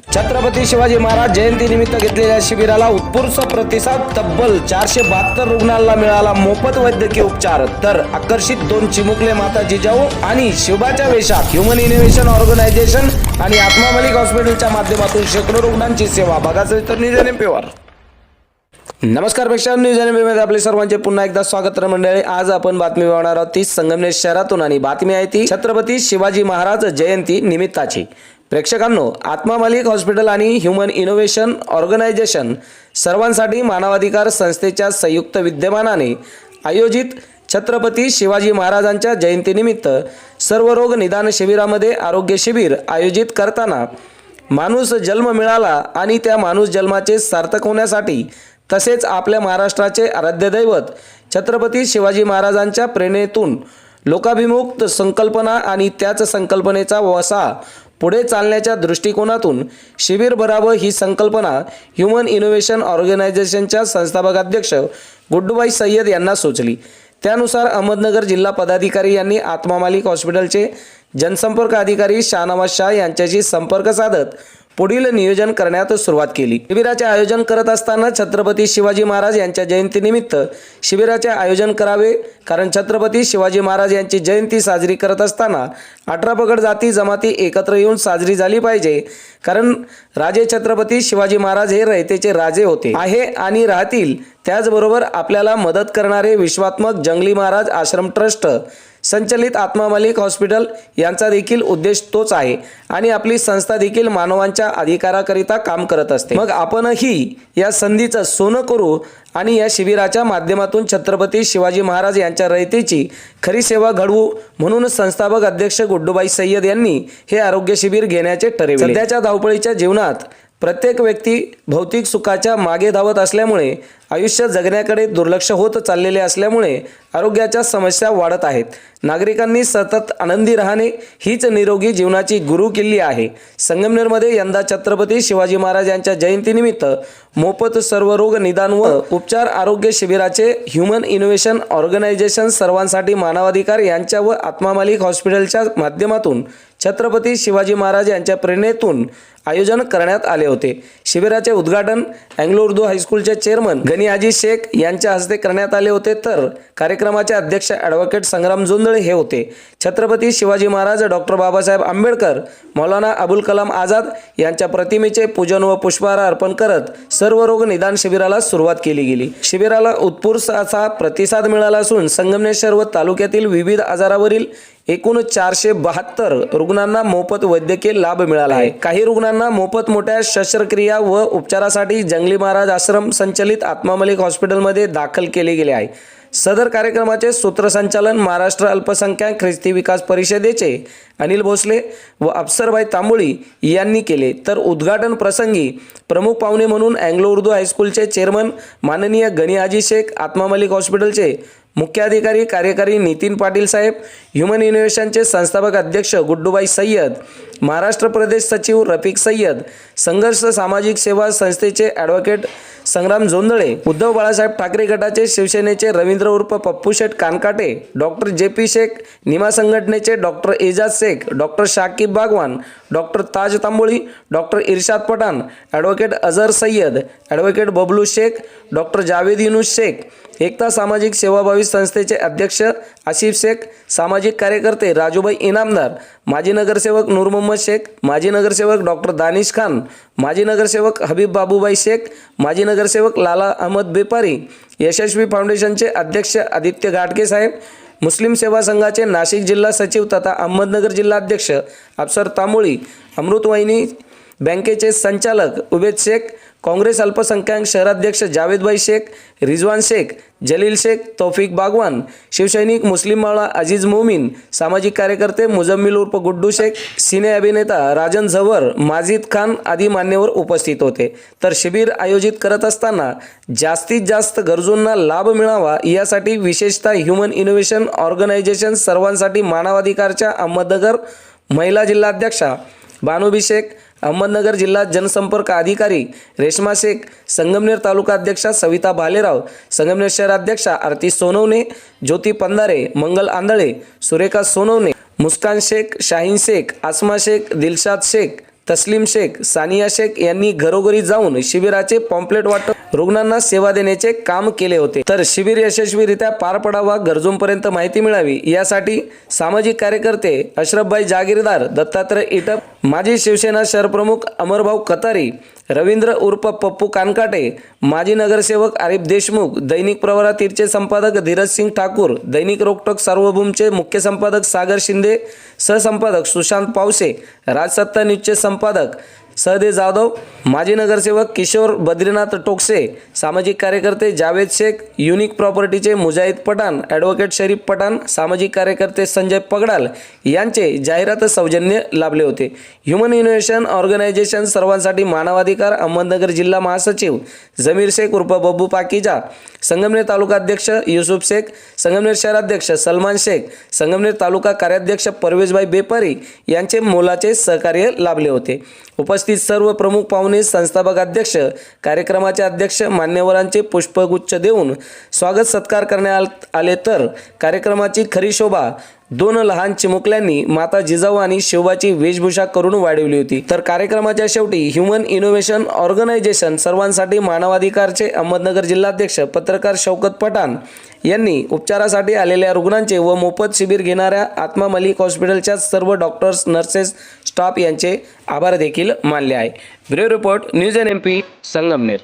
छत्रपती शिवाजी महाराज जयंती निमित्त घेतलेल्या शिबिराला उत्स्फूर्त प्रतिसाद तब्बल चारशे बहात्तर रुग्णांना मिळाला मोफत वैद्यकीय उपचार. तर आकर्षित दोन चिमुकले माता जिजाऊ आणि शिवबाच्या वेशात ह्युमन इनोव्हेशन ऑर्गनायझेशन आणि आत्मा मलिक हॉस्पिटलच्या माध्यमातून शेकडो रुग्णांची सेवा. बघा सविस्तर एन पेवर नमस्कारपेक्षा न्यूजमध्ये आपले सर्वांचे पुन्हा एकदा स्वागत मंडळी. आज आपण बातमी मिळवणार आहोत ती संगमनेर शहरातून आणि बातमी आहे ती छत्रपती शिवाजी महाराज जयंती निमित्ताची. प्रेक्षकांनो आत्मा मालिक हॉस्पिटल आणि ह्युमन इनोव्हेशन ऑर्गनायझेशन सर्वांसाठी मानवाधिकार संस्थेच्या संयुक्त विद्यमानाने आयोजित छत्रपती शिवाजी महाराजांच्या जयंतीनिमित्त सर्व रोग निदान शिबिरामध्ये आरोग्य शिबिर आयोजित करताना माणूस जन्म मिळाला आणि त्या माणूस जन्माचे सार्थक होण्यासाठी तसेच आपल्या महाराष्ट्राचे आराध्य दैवत छत्रपती शिवाजी महाराजांच्या प्रेरणेतून लोकाभिमुक्त संकल्पना आणि त्याच संकल्पनेचा वसा पुढे चालण्याच्या दृष्टिकोनातून शिबिर भरावं ही संकल्पना ह्युमन इनोव्हेशन ऑर्गनायझेशनच्या संस्थापक अध्यक्ष गुड्डूबाई सय्यद यांना सुचली. त्यानुसार अहमदनगर जिल्हा पदाधिकारी यांनी आत्मा मालिक हॉस्पिटलचे जनसंपर्क अधिकारी शाहनवाज शाह यांच्याशी संपर्क साधत पुढील नियोजन करण्यात सुरुवात केली. शिबिराचे आयोजन करत असताना छत्रपती शिवाजी महाराज यांच्या जयंतीनिमित्त शिबिराचे आयोजन करावे कारण छत्रपती शिवाजी महाराज यांची जयंती साजरी करत असताना अठरा पगड जाती जमाती एकत्र येऊन साजरी झाली पाहिजे कारण राजे छत्रपती शिवाजी महाराज हे रयतेचे राजे होते. आहे आणि राहतील त्याचबरोबर आपल्याला मदत करणारे विश्वात्मक जंगली महाराज आश्रम ट्रस्ट संचलित आत्मा मलिक हॉस्पिटल यांचा देखील उद्देश तोच आहे. आणि आपली संस्था देखील मानवांच्या अधिकाराकरिता काम करत असते. मग आपणही या संधीचं सोनं करू आणि या शिबिराच्या माध्यमातून छत्रपती शिवाजी महाराज यांच्या रयतेची खरी सेवा घडवू म्हणून संस्थापक अध्यक्ष गुड्डूबाई सय्यद यांनी हे आरोग्य शिबिर घेण्याचे ठरविले. सध्याच्या धावपळीच्या जीवनात प्रत्येक व्यक्ती भौतिक सुखाच्या मागे धावत असल्यामुळे आयुष्य जगण्याकडे दुर्लक्ष होत चाललेले असल्यामुळे आरोग्याच्या समस्या वाढत आहेत. नागरिकांनी सतत आनंदी राहणे हीच निरोगी जीवनाची गुरुकिल्ली आहे. संगमनेरमध्ये यंदा छत्रपती शिवाजी महाराज यांच्या जयंतीनिमित्त मोफत सर्व रोग निदान व उपचार आरोग्य शिबिराचे ह्युमन इनोव्हेशन ऑर्गनायझेशन सर्वांसाठी मानवाधिकार यांच्या व आत्मा मालिक हॉस्पिटलच्या माध्यमातून छत्रपती शिवाजी महाराज यांच्या प्रेरणेतून आयोजन करण्यात आले होते. शिबिराचे उद्घाटन अँग्लो उर्दू हायस्कूलचे चेअरमन गनी हाजी शेख यांच्या हस्ते करण्यात आले होते. तर कार्यक्रमाचे अध्यक्ष ॲडव्होकेट संग्राम जोंदळे हे होते. छत्रपती शिवाजी महाराज डॉक्टर बाबासाहेब आंबेडकर मौलाना अबुल कलाम आझाद यांच्या प्रतिमेचे पूजन व पुष्पहार अर्पण करत सर्व रोग निदान शिबिराला सुरुवात केली गेली. शिबिराला उत्स्फूर्त असा प्रतिसाद मिळाला असून संगमनेश्वर व तालुक्यातील विविध आजारावरील एकूण चारशे बहात्तर रुग्णांना मोफत वैद्यकीय लाभ मिळाला आहे. काही रुग्णांना मोफत मोठ्या शस्त्रक्रिया व उपचारासाठी जंगली महाराज आश्रम संचलित आत्मा मलिक हॉस्पिटलमध्ये दाखल केले गेले आहे. सदर कार्यक्रमाचे सूत्रसंचालन महाराष्ट्र अल्पसंख्याक ख्रिस्ती विकास परिषदेचे अनिल भोसले व अप्सरभाई तांबोळी यांनी केले. तर उद्घाटन प्रसंगी प्रमुख पाहुणे म्हणून अँग्लो उर्दू हायस्कूलचे चेअरमन माननीय गणी हाजी शेख आत्मा मलिक हॉस्पिटलचे मुख्याधिकारी कार्यकारी नितीन पाटील साहेब ह्युमन इनोव्हेशनचे संस्थापक अध्यक्ष गुड्डूबाई सय्यद महाराष्ट्र प्रदेश सचिव रफिक सय्यद संघर्ष सामाजिक सेवा संस्थेचे ॲडव्होकेट संग्राम जोंदळे उद्धव बाळासाहेब ठाकरे गटाचे शिवसेनेचे रवींद्र उर्फ Pappu Sheth Kankate doctor J P Shaikh Nima संघटनेचे doctor Ejaz Shaikh doctor Shakib Bagwan doctor Taj Tamboli doctor Irshad Pathan advocate Azhar Sayyad advocate Bablu Shaikh doctor Javed Yunus Shaikh Ekta सामाजिक सेवाभावी संस्थेचे अध्यक्ष आसिफ शेख सामाजिक कार्यकर्ते राजूभाई इनामदार माजी नगरसेवक नूर मोहम्मद शेख माजी नगरसेवक डॉक्टर दानिश खान माजी नगरसेवक हबीब बाबूबाई शेख माजी नगरसेवक लाला अहमद बेपारी यशस्वी फाउंडेशनचे अध्यक्ष आदित्य घाटके साहेब मुस्लिम सेवा संघाचे नाशिक जिल्हा सचिव तथा अहमदनगर जिल्हा अध्यक्ष अफसर तांबोळी अमृतवाहिनी बँकेचे संचालक उबेद शेख काँग्रेस अल्पसंख्याक शहराध्यक्ष जावेदभाई शेख रिजवान शेख जलील शेख तौफिक बागवान शिवसैनिक मुस्लिम मावळा अजीज मोमीन सामाजिक कार्यकर्ते मुजम्मिल उर्फ गुड्डू शेख सिने अभिनेता राजन झवर माजिद खान आदी मान्यवर उपस्थित होते. तर शिबिर आयोजित करत असताना जास्तीत जास्त गरजूंना लाभ मिळावा यासाठी विशेषतः ह्युमन इनोव्हेशन ऑर्गनायझेशन सर्वांसाठी मानवाधिकारच्या अहमदनगर महिला जिल्हाध्यक्षा बानुबी शेख अहमदनगर जिल्हा जनसंपर्क अधिकारी रेश्मा शेख संगमनेर तालुका अध्यक्षा सविता भालेराव संगमनेर शहराध्यक्षा आरती सोनवणे ज्योती पंधारे मंगल आंधळे सुरेखा सोनवणे मुस्कान शेख शाहीन शेख आसमा शेख दिलशाद शेख तस्लीम शेख सानिया शेख यांनी घरोघरी जाऊन शिबिराचे पॉम्पलेट वाटप रुग्णांना सेवा देण्याचे काम केले होते. तर शिबिर यशस्वीरित्या पार पडावा गरजूंपर्यंत माहिती मिळावी यासाठी सामाजिक कार्यकर्ते अशरफभाई जागीरदार दत्तात्रय इटप माजी शिवसेना शहरप्रमुख अमरभाऊ कतारी रवींद्र उर्फ पप्पू कानकाटे माजी नगरसेवक आरिफ देशमुख दैनिक प्रवरातीरचे संपादक धीरज सिंग ठाकूर दैनिक रोकटोक सार्वभौमचे मुख्य संपादक सागर शिंदे सहसंपादक सुशांत पावसे राजसत्ता न्यूजचे संपादक सहदे जाधव माजी नगरसेवक किशोर बद्रीनाथ टोकसे सामाजिक कार्यकर्ते जावेद शेख युनिक प्रॉपर्टीचे मुजाहिद पठाण ॲडव्होकेट शरीफ पठाण सामाजिक कार्यकर्ते संजय पगडाल यांचे जाहिरात सौजन्य लाभले होते. ह्युमन इनोव्हेशन ऑर्गनायझेशन सर्वांसाठी मानवाधिकार अहमदनगर जिल्हा महासचिव जमीर शेख उर्फ बब्बू पाकिजा संगमनेर तालुका अध्यक्ष युसुफ शेख संगमनेर शहराध्यक्ष सलमान शेख संगमनेर तालुका कार्याध्यक्ष परवेशभाई बेपारी यांचे मोलाचे सहकार्य लाभले होते. उपस्थित सर्व प्रमुख पाहुणे संस्थापक अध्यक्ष कार्यक्रमाचे अध्यक्ष मान्यवरांचे पुष्पगुच्छ देऊन स्वागत सत्कार करण्यात आले तर कार्यक्रमाची खरी शोभा दोन लहान चिमुकल्यांनी माता जिजाऊ आणि शिवबाची वेशभूषा करून वाढवली होती. तर कार्यक्रमाच्या शेवटी ह्युमन इनोव्हेशन ऑर्गनायझेशन सर्वांसाठी मानवाधिकारचे अहमदनगर जिल्हाध्यक्ष पत्रकार शौकत पठाण यांनी उपचारासाठी आलेल्या रुग्णांचे व मोफत शिबिर घेणाऱ्या आत्मा मलिक हॉस्पिटलच्या सर्व डॉक्टर्स नर्सेस स्टाफ यांचे आभार देखील मानले आहे. Bureau report news N M P Sangamner.